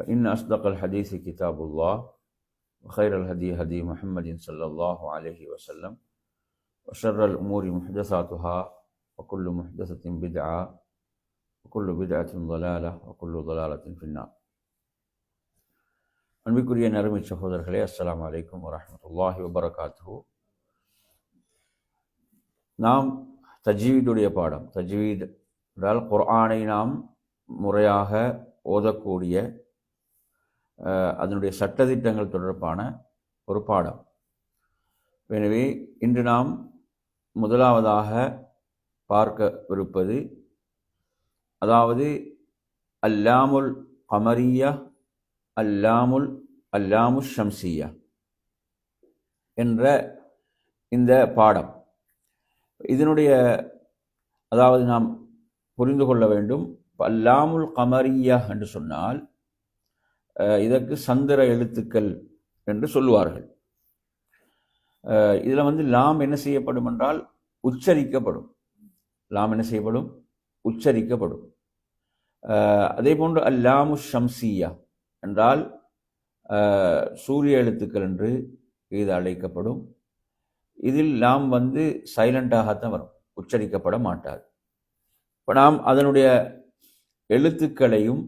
فإن أصدق الحديث كتاب الله وخير الهدي هدي محمد صلى الله عليه وسلم وشر الأمور محدثاتها وكل محدثة بدعة وكل بدعة ضلالة وكل ضلالة في النار அன்பிற்குரிய நறுமை சகோதரர்களே அஸ்ஸலாமு அலைக்கும் வரஹ்மத்துல்லாஹி வபரகாத்துஹு நாம் தஜ்வீதுடைய பாடம் தஜ்வீத் என்றால் குர்ஆனை நாம் முறையாக ஓதக்கூடிய அஹ், அதனுடைய சட்டத்திட்டங்கள் தொடர்பான ஒரு பாடம். எனவே இன்று நாம் முதலாவதாக பார்க்கவிருப்பது அதாவது அல்லாமுல் கமரியா அல்லாமுல் அல்லாமு ஷம்சியா என்ற இந்த பாடம். இதனுடைய அதாவது நாம் புரிந்து கொள்ள வேண்டும் அல்லாமுல் கமரியா என்று சொன்னால் இதற்கு சந்திர எழுத்துக்கள் என்று சொல்லுவார்கள். இதில் வந்து லாம் என்ன செய்யப்படும் என்றால் உச்சரிக்கப்படும். லாம் என்ன செய்யப்படும்? உச்சரிக்கப்படும். அதே போன்று அல்லாமு ஷம்சியா என்றால் சூரிய எழுத்துக்கள் என்று இது அழைக்கப்படும். இதில் லாம் வந்து சைலண்டாகத்தான் வரும். உச்சரிக்கப்பட மாட்டாது. இப்போ நாம் அதனுடைய எழுத்துக்களையும்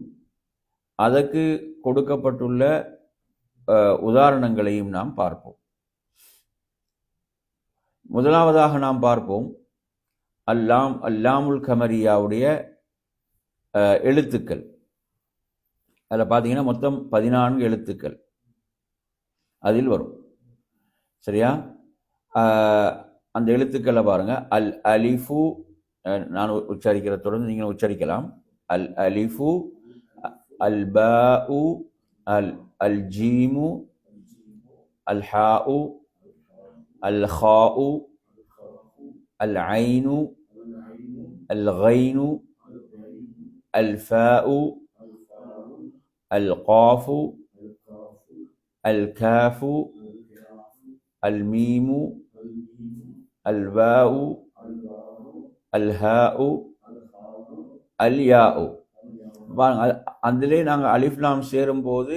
அதற்கு கொடுக்கப்பட்டுள்ள உதாரணங்களையும் நாம் பார்ப்போம். முதலாவதாக நாம் பார்ப்போம் அல்லாம் அல்லாமுல் கமரியாவுடைய எழுத்துக்கள். அதில் பார்த்தீங்கன்னா மொத்தம் பதினான்கு எழுத்துக்கள் அதில் வரும். சரியா? அந்த எழுத்துக்களை பாருங்கள் அல் அலிஃபு நான் உச்சரிக்கிற தொடர்ந்து நீங்கள் உச்சரிக்கலாம். அல் அலிஃபு அல் பாஉ அல் அல் ஜீமு அல் ஹாஉ அல் ஹாஉ அல் ஐனு அல் கைனு அதிலே நாங்கள் அலிஃப் லாம் சேரும்போது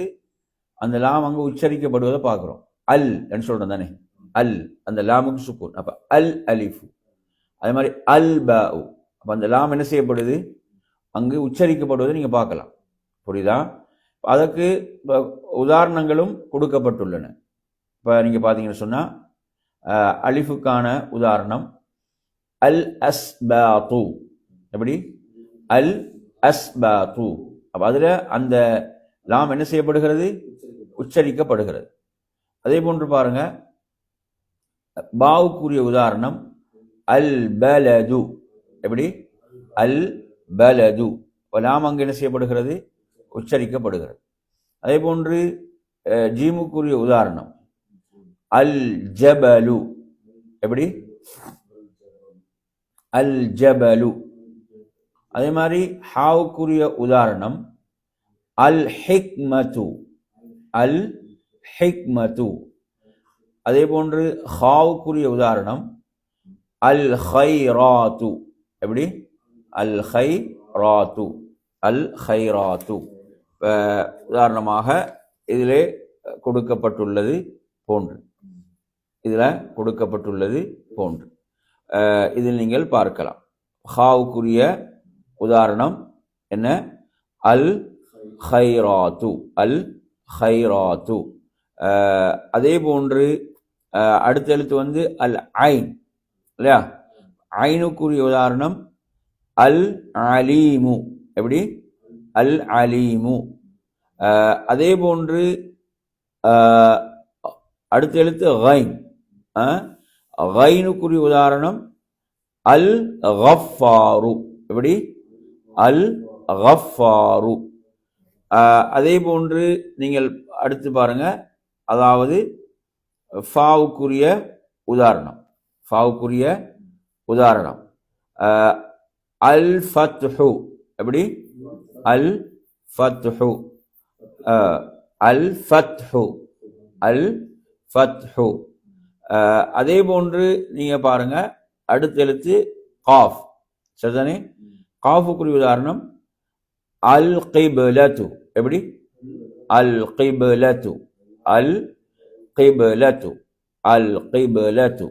அந்த லாம் அங்கே உச்சரிக்கப்படுவதை பார்க்குறோம். அல் என்று சொல்கிறோம் தானே? அல் அந்த லாமுக்கு சுக்கூன். அப்போ அல் அலிஃபு. அதே மாதிரி அல் பாஉ. அப்போ அந்த லாம் என்ன செய்யப்படுது? அங்கு உச்சரிக்கப்படுவதை நீங்கள் பார்க்கலாம். புரியுதா? அதற்கு உதாரணங்களும் கொடுக்கப்பட்டுள்ளன. இப்போ நீங்கள் பார்த்தீங்கன்னு சொன்னால் அலிஃபுக்கான உதாரணம் அல் அஸ்பாத்து. எப்படி? அல் அஸ்பாத்து. அப்போ அதில் அந்த லாம் என்ன செய்யப்படுகிறது? உச்சரிக்கப்படுகிறது. அதே போன்று பாருங்க. பாவுக்குரிய உதாரணம் அல் பலது. எப்படி? அல் பலது. இப்போ லாம் அங்கு என்ன செய்யப்படுகிறது? உச்சரிக்கப்படுகிறது. அதே போன்று ஜீமுக்குரிய உதாரணம் அல் ஜபலு. எப்படி? அல் ஜபலு. அதே மாதிரி ஹாவுக்குரிய உதாரணம் அல் ஹிக்மது அல் ஹிக்மது அதே போன்று ஹாவுக்குரிய உதாரணம் அல் ஹைராத்து எப்படி? அல் ஹை ராத்து அல் ஹைராத்து உதாரணமாக இதிலே கொடுக்கப்பட்டுள்ளது போன்று. இதில் கொடுக்கப்பட்டுள்ளது போன்று. இதில் நீங்கள் பார்க்கலாம். ஹாவுக்குரிய உதாரணம் என்ன? அல் ஹைராத்து அல் ஹைராத்து. அதே போன்று அடுத்த எழுத்து வந்து அல் ஐன் இல்லையா? ஐனுக்குரிய உதாரணம் அல் அலீமு. எப்படி? அல் அலீமு. அதே போன்று அடுத்த எழுத்து ஹைன் ஹைனுக்குரிய உதாரணம் அல் கஃபாரு. எப்படி? அல் ஹஃபாரு அதே போன்று நீங்கள் அடுத்து பாருங்க. அதாவது ஃபாவுக்குரிய உதாரணம். ஃபாவுக்குரிய உதாரணம். அல் ஃபத்ஹு எப்படி? அல் ஃபத்ஹு அல் ஃபத்ஹு அல் ஃபத்ஹு அதே போன்று நீங்கள் பாருங்க. அடுத்த எழுத்து காஃப். சரிதானே? காஃபுக்குரிய உதாரணம் அல் கிபலத்து எப்படி? அல் கிபலத்து அல் கிபலத்து அல் கிபலத்து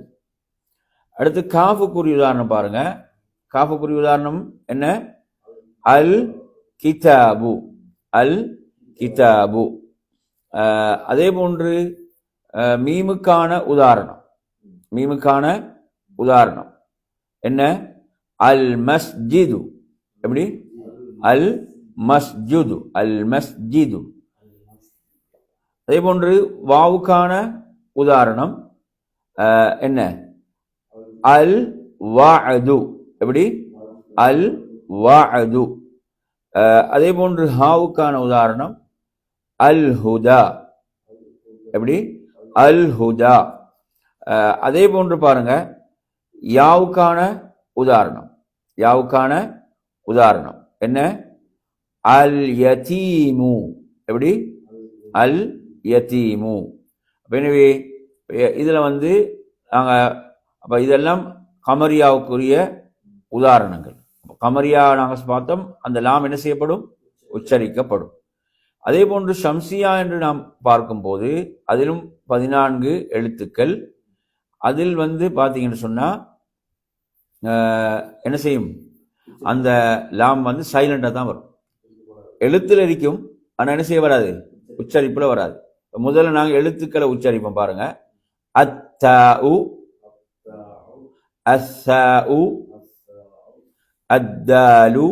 அடுத்து காஃபுக்குரிய உதாரணம் பாருங்க. காஃபுக்குரிய உதாரணம் என்ன? அல் கிதாபு அல் கிதாபு அதே போன்று மீமுக்கான உதாரணம். மீமுக்கான உதாரணம். என்ன? அல் மஸ்ஜிது எப்படி? அல் மஸ்ஜுது அல் மஸ்ஜிது. அதே போன்று வாவுக்கான உதாரணம் என்ன? அல் வாது எப்படி? அல் வாது அதே போன்று ஹாவுக்கான உதாரணம் அல் ஹுதா. எப்படி? அல் ஹுதா. அதே போன்று பாருங்க யாவுக்கான உதாரணம் யாவுக்கான உதாரணம். என்ன? அல் யதீமு. எப்படி? அல் யதீமு. எனவே இதில் வந்து நாங்கள் அப்போ இதெல்லாம் கமரியாவுக்குரிய உதாரணங்கள். கமரியா நாங்கள் பார்த்தோம் அந்த லாம் என்ன செய்யப்படும்? உச்சரிக்கப்படும். அதே போன்று ஷம்சியா என்று நாம் பார்க்கும்போது அதிலும் பதினான்கு எழுத்துக்கள். அதில் வந்து பார்த்தீங்கன்னு சொன்னால் என்ன செய்யும்? அந்த லாம் வந்து சைலண்டாக தான் வரும். எழுத்தில் இருக்கும் ஆனால் என்ன செய்ய வராது? உச்சரிப்பில் வராது. முதல்ல நாங்கள் எழுத்துக்களை உச்சரிப்போம் பாருங்க. அத்தாஉ உ அத்தாலு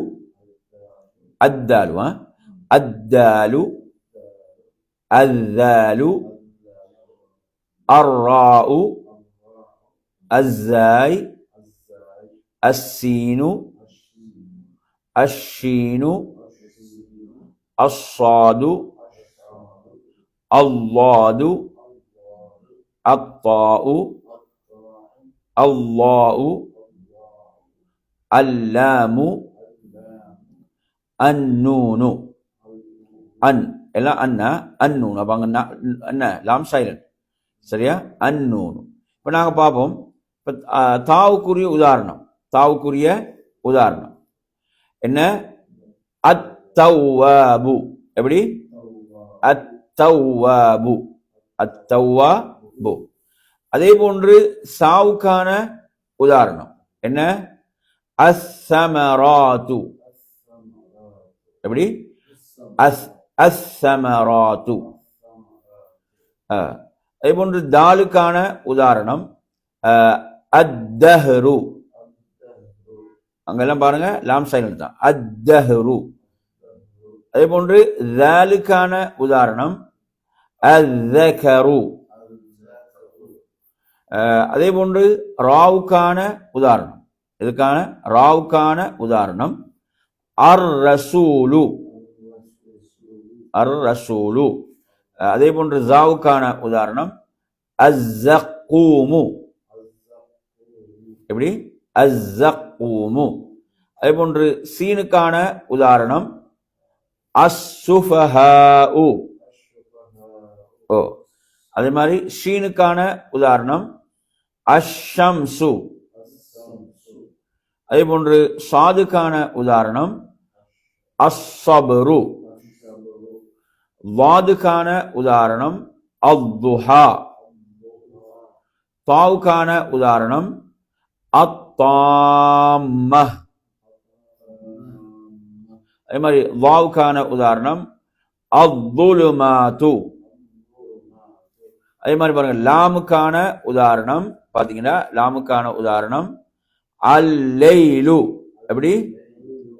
அத்தாலு ஆ? அத்தாலு அத்தாலு அர்ராஉ அஸ்ஸாய் அஸ்ஸீனு அஷ்ஷீனு அஸ்ஸாது அல்லாது அத்தாஉ அல்லாஹு அல்லாமு அன்னூனு அன் எல்லாம் அண்ணா அன்னூன் அப்ப அங்க நா- என்ன லாம் சைலண்ட் சரியா அன்னூனு இப்ப நாங்க பார்ப்போம் இப்ப ஆ, தாவுக்குரிய உதாரணம் தாவுக்குரிய உதாரணம் என்ன? அத்தௌவாபு. எப்படி? அத்தௌவாபு. அத்தௌவாபு. அதே போன்று சாவுக்கான உதாரணம். என்ன? அஸ்ஸமராத்து. எப்படி? அஸ் அஸ்ஸமராத்து. அதே போன்று தாலுக்கான உதாரணம் அஹ், அத்தஹ்ரு. அங்கெல்லாம் பாருங்க லாம் சைலண்ட் தான் அத்தஹ்ரு. அதே போன்று தாலுக்கான உதாரணம் அத்தகரு அதே போன்று ராவுக்கான உதாரணம். இதுக்கான ராவுக்கான உதாரணம். அர் ரசூலு அர் ரசூலு அதே போன்று ஜாவுக்கான உதாரணம் அஸ்ஸக்கூமு. எப்படி? அஸ்ஸக் ஊமு போன்று சீனுக்கான உதாரணம் அஸ்ஸுஃபஹாஉ. ஓ அதே மாதிரி ஷீனுக்கான உதாரணம் அஷம்சு அதே போன்று சாதுக்கான உதாரணம் அஸ்ஸபரு. வாதுக்கான உதாரணம் அவ்துஹா. தாவுக்கான உதாரணம் அத்தாம்ம. அதே மாதிரி வாவுக்கான உதாரணம் அத்துலுமாத்து அதே மாதிரி பாருங்க லாமுக்கான உதாரணம் பாத்தீங்கன்னா லாமுக்கான உதாரணம் அல்லெய்லு எப்படி?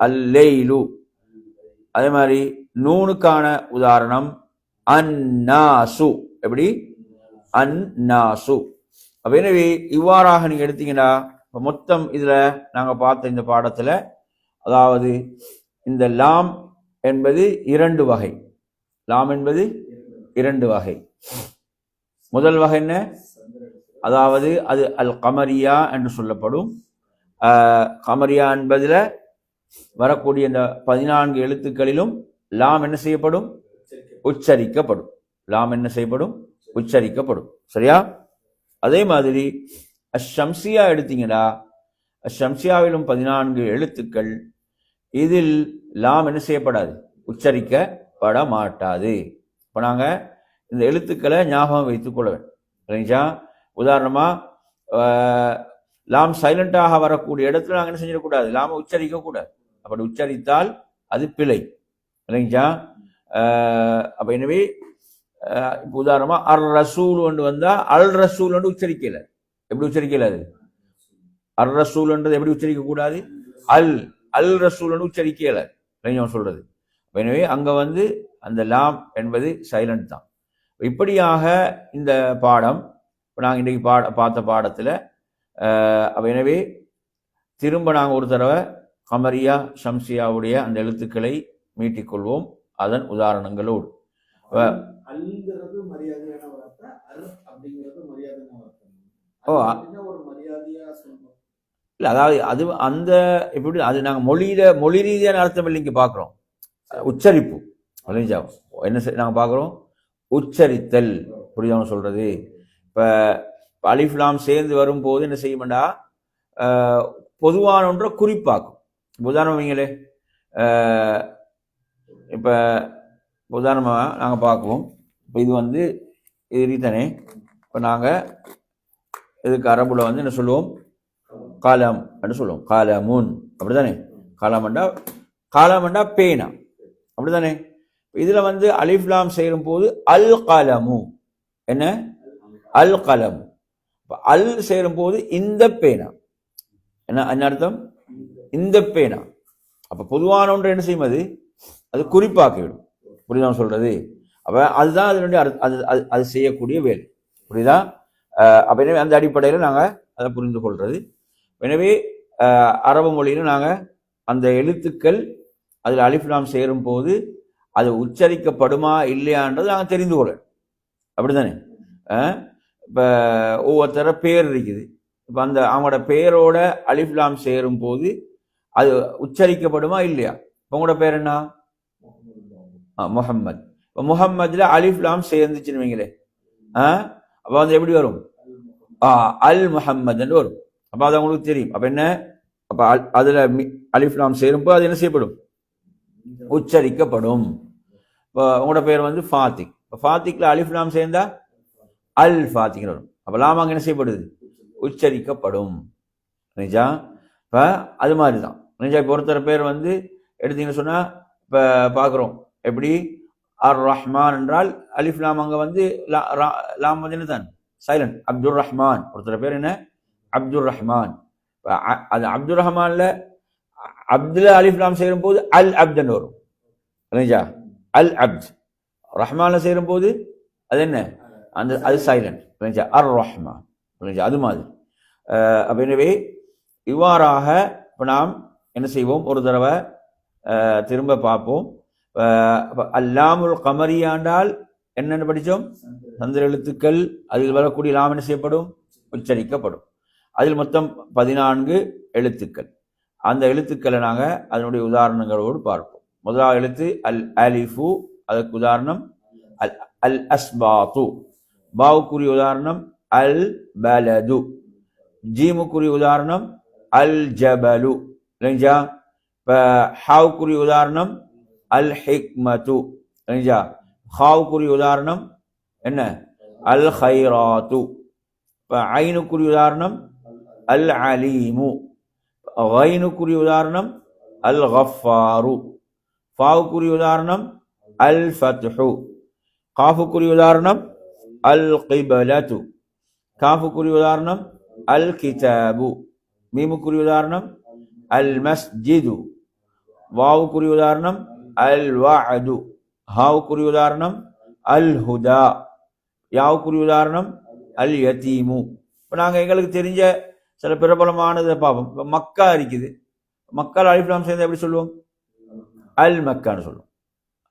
அல்லெய்லு அதே மாதிரி நூனுக்கான உதாரணம் அன்னாசு. எப்படி? அன்னாசு. அப்ப எனவே இவ்வாறாக நீங்க எடுத்தீங்கன்னா இப்போ மொத்தம் இதில் நாங்கள் பார்த்த இந்த பாடத்தில் அதாவது இந்த லாம் என்பது இரண்டு வகை. லாம் என்பது இரண்டு வகை. முதல் வகை என்ன? அதாவது அது அல் கமரியா என்று சொல்லப்படும். கமரியா என்பதில் வரக்கூடிய இந்த பதினான்கு எழுத்துக்களிலும் லாம் என்ன செய்யப்படும்? உச்சரிக்கப்படும். லாம் என்ன செய்யப்படும்? உச்சரிக்கப்படும். சரியா? அதே மாதிரி அஷம்சியா எடுத்தீங்கன்னா அஷம்சியாவிலும் பதினான்கு எழுத்துக்கள். இதில் லாம் என்ன செய்யப்படாது? உச்சரிக்கப்பட மாட்டாது. இப்போ நாங்கள் இந்த எழுத்துக்களை ஞாபகம் வைத்துக் கொள்ள வேண்டும். சரிங்களா? உதாரணமாக லாம் சைலண்டாக வரக்கூடிய இடத்துல நாங்கள் என்ன செஞ்சிடக்கூடாது? லாம உச்சரிக்கக்கூடாது அப்படி உச்சரித்தால் அது பிழை. இல்லைங்களா அப்போ எனவே உதாரணமாக இப்ப அர் ரசூல் ஒன்று வந்தால் அல் ரசூல் ஒன்று உச்சரிக்கலை. எப்படி உச்சரிக்கல அது? அர் ரசூல்ன்றது எப்படி உச்சரிக்க கூடாது? அல் அல் ரசூல்னு உச்சரிக்கல. இல்லைங்க சொல்றது. எனவே அங்க வந்து அந்த லாம் என்பது சைலண்ட் தான். இப்படியாக இந்த பாடம் இப்போ நாங்கள் இன்றைக்கு பாட பார்த்த பாடத்தில் எனவே திரும்ப நாங்கள் ஒரு தடவை கமரியா ஷம்சியாவுடைய அந்த எழுத்துக்களை மீட்டிக்கொள்வோம் அதன் உதாரணங்களோடு. அப்படிங்கிறது ஓ, இல்லை அதாவது அது அந்த எப்படி அது நாங்கள் மொழியில மொழி ரீதியான அர்த்தம் இல்லைங்க பார்க்குறோம் உச்சரிப்பு. புரிஞ்சா என்ன செய்- நாங்க பார்க்குறோம் உச்சரித்தல். புரியுதா சொல்றது? இப்போ அலிஃப்லாம் சேர்ந்து வரும்போது என்ன செய்யும்டா பொதுவான ஒன்றை குறிப்பாக்கும். உதாரணம் வைங்களே இப்போ உதாரணமாக நாங்கள் பார்க்குவோம் இப்போ இது வந்து இது ரீதனே இப்போ நாங்கள் இதுக்கு அரபுல வந்து என்ன சொல்லுவோம்? காலம் அப்படின்னு சொல்லுவோம். காலமுன். அப்படிதானே? காலமண்டா காலமண்டா பேனா. அப்படிதானே? இதில் வந்து அலிஃப்லாம் சேரும் போது அல் கலமு. என்ன? அல் கலம். அல் சேரும் போது இந்த பேனா. என்ன என்ன அர்த்தம்? இந்த பேனா. அப்போ பொதுவான ஒன்று என்ன செய்யும் அது? அது குறிப்பாக்கிவிடும். புரியுதா சொல்றது? அப்போ அதுதான் அதனுடைய அது அது அது செய்யக்கூடிய வேலை. புரியுதா? அப்ப எனவே அந்த அடிப்படையில் நாங்க அதை புரிந்து கொள்றது எனவே அரபு மொழியில் நாங்கள் அந்த எழுத்துக்கள் அதில் அலிஃப்லாம் சேரும் போது அது உச்சரிக்கப்படுமா இல்லையான்றது நாங்கள் தெரிந்து கொள்ளணும். அப்படிதானே இப்போ ஒவ்வொருத்தர பேர் இருக்குது. இப்போ அந்த அவங்களோட பேரோட அலிஃப்லாம் சேரும் போது அது உச்சரிக்கப்படுமா இல்லையா? இப்போ உங்களோட பேர் என்ன? முஹம்மத் இப்போ முஹம்மதுல அலிஃப்லாம் சேர்ந்துச்சுன்னு வைங்களே ஆ அப்போ வந்து எப்படி வரும்? ஆ அல் முஹம்மதுன்னு வரும். அப்போ அது உங்களுக்கு தெரியும். அப்போ என்ன? அப்போ அல் அதில் அலிஃப்லாம் சேரும்போது அது என்ன செய்யப்படும்? உச்சரிக்கப்படும். இப்போ உங்களோட பேர் வந்து ஃபாத்திக். இப்போ ஃபாத்திக்கில் அலிஃப்லாம் சேர்ந்தா அல் ஃபாத்திக்னு வரும். அப்போ லாமாங்க என்ன செய்யப்படுது? உச்சரிக்கப்படும். நிஜா? இப்போ அது மாதிரி தான் நிஜா இப்போ ஒருத்தர் பேர் வந்து எடுத்தீங்கன்னு சொன்னால் இப்போ பார்க்குறோம் எப்படி? அர் ரஹ்மான் என்றால் அலிஃப் லாம் அங்கே வந்து லா- ரா- லாம் வந்து என்ன தான் சைலண்ட் அப்துல் ரஹ்மான் ஒருத்தர் பேர் என்ன? அப்துல் ரஹ்மான் அ- அது அப்துல் ரஹ்மான்ல அப்துல் அலிஃப் லாம் சேரும் போது அல் அப்துன்னு வரும். இல்லைங்களா அல் அப்த். ரஹ்மானில் சேரும் போது அது என்ன? அந்த அது சைலண்ட் இல்லைங்களா அர் ரஹ்மான் இல்லைங்களா அது மாதிரி. அப்போ எனவே இவ்வாறாக இப்போ நாம் என்ன செய்வோம்? ஒரு தடவை திரும்ப பார்ப்போம். அல்லாமுல் கமரியாண்டால் என்னென்னு படித்தோம் சந்திர எழுத்துக்கள் அதில் வரக்கூடிய லாம் என்ன செய்யப்படும்? உச்சரிக்கப்படும். அதில் மொத்தம் பதினான்கு எழுத்துக்கள். அந்த எழுத்துக்களை நாங்கள் அதனுடைய உதாரணங்களோடு பார்ப்போம். முதலாவது எழுத்து அல் அலிஃபு அதற்கு உதாரணம் அல் அல் அஸ்பாத்து. பாவுக்குரிய உதாரணம் அல் பலது. ஜீமுக்குரிய உதாரணம் அல் ஜபலு. இல்லைங்களா? இப்போ ஹாவுக்குரிய உதாரணம் அல் ஹிக்மத்து இல்லைங்களா ஹாவுக்குரிய உதாரணம் என்ன அல் ஹைராத்து இப்போ ஐனுக்குரிய உதாரணம் அல் அலீமு غைனுக்குரிய உதாரணம் அல் கஃபாரு ஃபாவுக்குரிய உதாரணம் அல் ஃபத்ஹு காஃபுக்குரிய உதாரணம் அல் கிபலத்து காஃபுக்குரிய உதாரணம் அல் கிதாபு மீமுக்குரிய உதாரணம் அல் மஸ்ஜிது வாவுக்குரிய உதாரணம் அல் வஅது ஹாவுக்குரிய உதாரணம் அல் ஹுதா யாவுக்குரிய உதாரணம் அல் யதீமு இப்போ நாங்கள் எங்களுக்கு தெரிஞ்ச சில பிரபலமானதை பார்ப்போம் இப்போ மக்கா இருக்குது மக்கள் அலிஃப்லாம் சேர்ந்து எப்படி சொல்லுவோம்? அல் மக்கான்னு சொல்லுவோம்.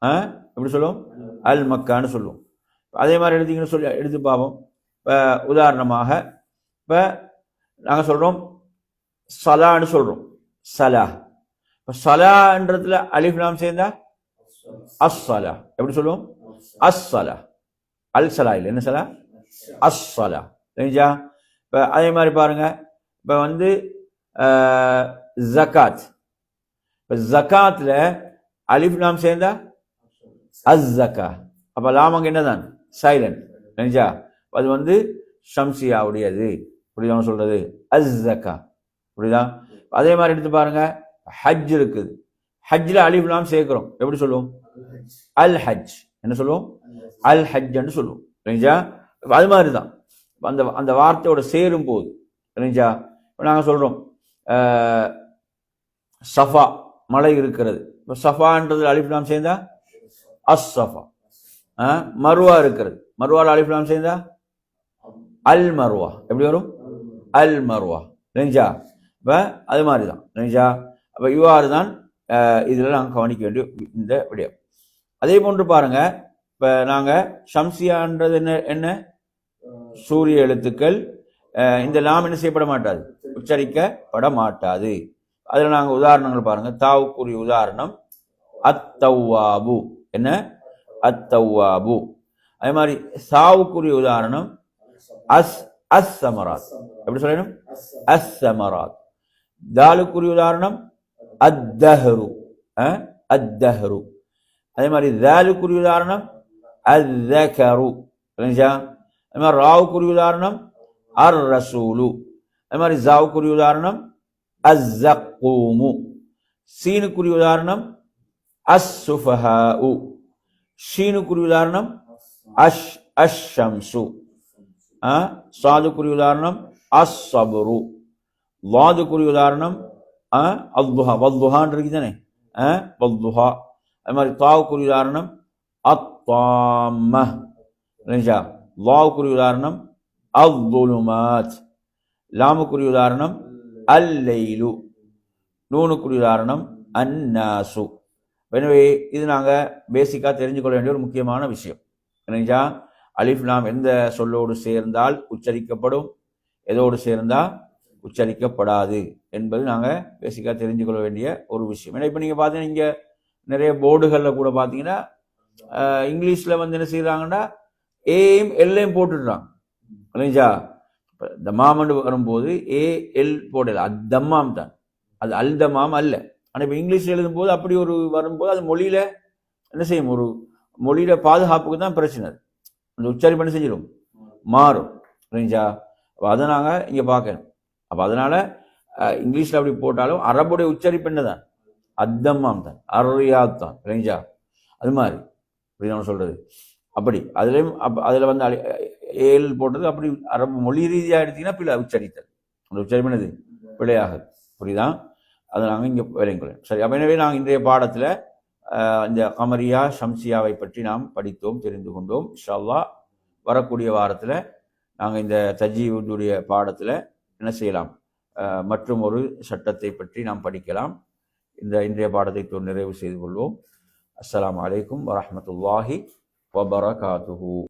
ஆ? எப்படி சொல்லுவோம்? அல் மக்கான்னு சொல்லுவோம். அதே மாதிரி எடுத்தீங்கன்னு சொல்லி எடுத்து பார்ப்போம். இப்போ உதாரணமாக இப்போ நாங்கள் சொல்கிறோம் சலான்னு சொல்கிறோம் சலா. இப்போ சலான்றதுல அலிஃப்லாம் சேர்ந்தா அஸ்ஸலா. எப்படி சொல்லுவோம்? அஸ்ஸலா. அல் சலா இல்லை. என்ன சலா? அஸ்ஸலா. தெரிஞ்சா இப்போ அதே மாதிரி பாருங்க. இப்போ வந்து ஜக்காத். இப்போ ஜக்காத்தில் அலிஃப் நாம் சேர்ந்தா அஸ் ஜக்கா அப்போ லாமங்க அங்கே என்னதான்? சைலண்ட் தெரிஞ்சா அது வந்து ஷம்சியாவுடையது. புரியுதா? நான் சொல்றது? அஸ் ஜக்கா புரியுதா? அதே மாதிரி எடுத்து பாருங்க. ஹஜ் இருக்குது. ஹஜ்ல அலிஃப் சேர்க்குறோம் சேர்க்கிறோம். எப்படி சொல்லுவோம்? அல் ஹஜ். என்ன சொல்லுவோம்? அல் ஹஜ்ன்னு சொல்லுவோம். சரிங்களா? அது மாதிரி தான் அந்த அந்த வார்த்தையோட சேரும் போது தெரிஞ்சா இப்போ நாங்கள் சொல்கிறோம் சஃபா மலை இருக்கிறது. இப்போ சஃபான்றது அலிஃப்லாம் சேர்ந்தா? As Safa. ஆ, மருவா இருக்கிறது. மருவால் அலிஃப்லாம் சேர்ந்தா? அல் மருவா. எப்படி வரும்? அல் மருவா. தெரிஞ்சா இப்போ அது மாதிரி தான் தெரிஞ்சா அப்போ இவ்வாறு தான் இதில் நாங்கள் கவனிக்க வேண்டிய இந்த விடயம். அதே போன்று பாருங்கள் இப்போ நாங்கள் ஷம்சியான்றது என்ன என்ன? சூரிய எழுத்துக்கள் இந்த லாம் என்ன செய்யப்பட மாட்டாது உச்சரிக்கப்பட மாட்டாது அதில் நாங்கள் உதாரணங்கள் பாருங்கள் தாவுக்குரிய உதாரணம் அத்தவ்வாபு என்ன? அத்தவ்வாபு அதே மாதிரி சாவுக்குரிய உதாரணம் அஸ் அஸ் சமராத் எப்படி சொல்லணும்? அஸ் சமராத் தாலுக்குரிய உதாரணம் அத்தஹரு அஹ், அத்தஹரு அதே மாதிரி தாலுக்குரிய உதாரணம் அத்தகரு புரிஞ்சா அதே மாதிரி ராவுக்குரிய உதாரணம் அர் ரசூலு அதே மாதிரி ஜாவுக்குரிய உதாரணம் அஸ்ஸக்கூமு சீனுக்குரிய உதாரணம் அஸ் சுஃபஹாஉ ஷீனுக்குரிய உதாரணம் அஷ் அஷம்சு சாதுக்குரிய உதாரணம் அஸ் சபுரு லாதுக்குரிய உதாரணம் அத்புஹா வத்புஹான் இருக்கு தானே வல்துஹா அது மாதிரி தாவுக்குரிய உதாரணம் அத்தாம. இல்லைங்களா லாவுக்குரிய உதாரணம் அவ்வுலுமாத் லாமுக்குரிய உதாரணம் அல்லைலு. நூனுக்குரிய உதாரணம் அன்னாசு எனவே இது நாங்கள் பேசிக்காக தெரிஞ்சுக்கொள்ள வேண்டிய ஒரு முக்கியமான விஷயம். இல்லைங்களா அலிஃப் நாம் எந்த சொல்லோடு சேர்ந்தால் உச்சரிக்கப்படும்? எதோடு சேர்ந்தால் உச்சரிக்கப்படாது என்பது நாங்கள் பேசிக்காக தெரிஞ்சுக்கொள்ள வேண்டிய ஒரு விஷயம். ஏன்னா இப்போ நீங்கள் பார்த்தீங்கன்னா இங்கே நிறைய போர்டுகளில் கூட பார்த்தீங்கன்னா இங்கிலீஷில் வந்து என்ன செய்கிறாங்கன்னா ஏஎம் எல்லையும் போட்டுடுறாங்க. இல்லைங்களா இப்போ தமாமண்டு வரும்போது ஏ எல் போடல. அது தம்மாம் தான். அது அல் தமாம் அல்ல. ஆனால் இப்போ இங்கிலீஷில் எழுதும்போது அப்படி ஒரு வரும்போது அது மொழியில் என்ன செய்யும்? ஒரு மொழியில பாதுகாப்புக்கு தான் பிரச்சனை அது. அந்த உச்சரிப்பு என்ன செஞ்சிடும் மாறும். சரிங்களா அப்போ அதை நாங்கள் இங்கே பார்க்கணும். அப்போ அதனால் இங்கிலீஷில் அப்படி போட்டாலும் அரபுடைய உச்சரிப்பு என்ன தான் அத்தம்மாம் தான். அரியாத் தான் இல்லைங்களா? அது மாதிரி. அப்படி நம்ம சொல்கிறது அப்படி. அதுலேயும் அப் அதில் வந்து அழி ஏல் போட்டது அப்படி அரபு மொழி ரீதியாக எடுத்திங்கன்னா பிள்ளை உச்சரித்தல். அந்த உச்சரிப்பு என்னது? பிழையாகுது புரியுதான் அதை நாங்கள் இங்கே விளங்கிக்கொள்ளணும் சரி அப்போ எனவே நாங்கள் இன்றைய பாடத்தில் இந்த கமரியா ஷம்சியாவை பற்றி நாம் படித்தோம் தெரிந்து கொண்டோம். ஷவ்வா வரக்கூடிய வாரத்தில் நாங்கள் இந்த தஜீவுடைய பாடத்தில் என்ன செய்யலாம்? மற்றும் ஒரு சட்டத்தை பற்றி நாம் படிக்கலாம். இந்த இன்றைய பாடத்தை நிறைவு செய்து கொள்வோம். அஸ்லாம் அலைக்கும் வரமத்துல்லாஹி வபரகாத்துஹூ.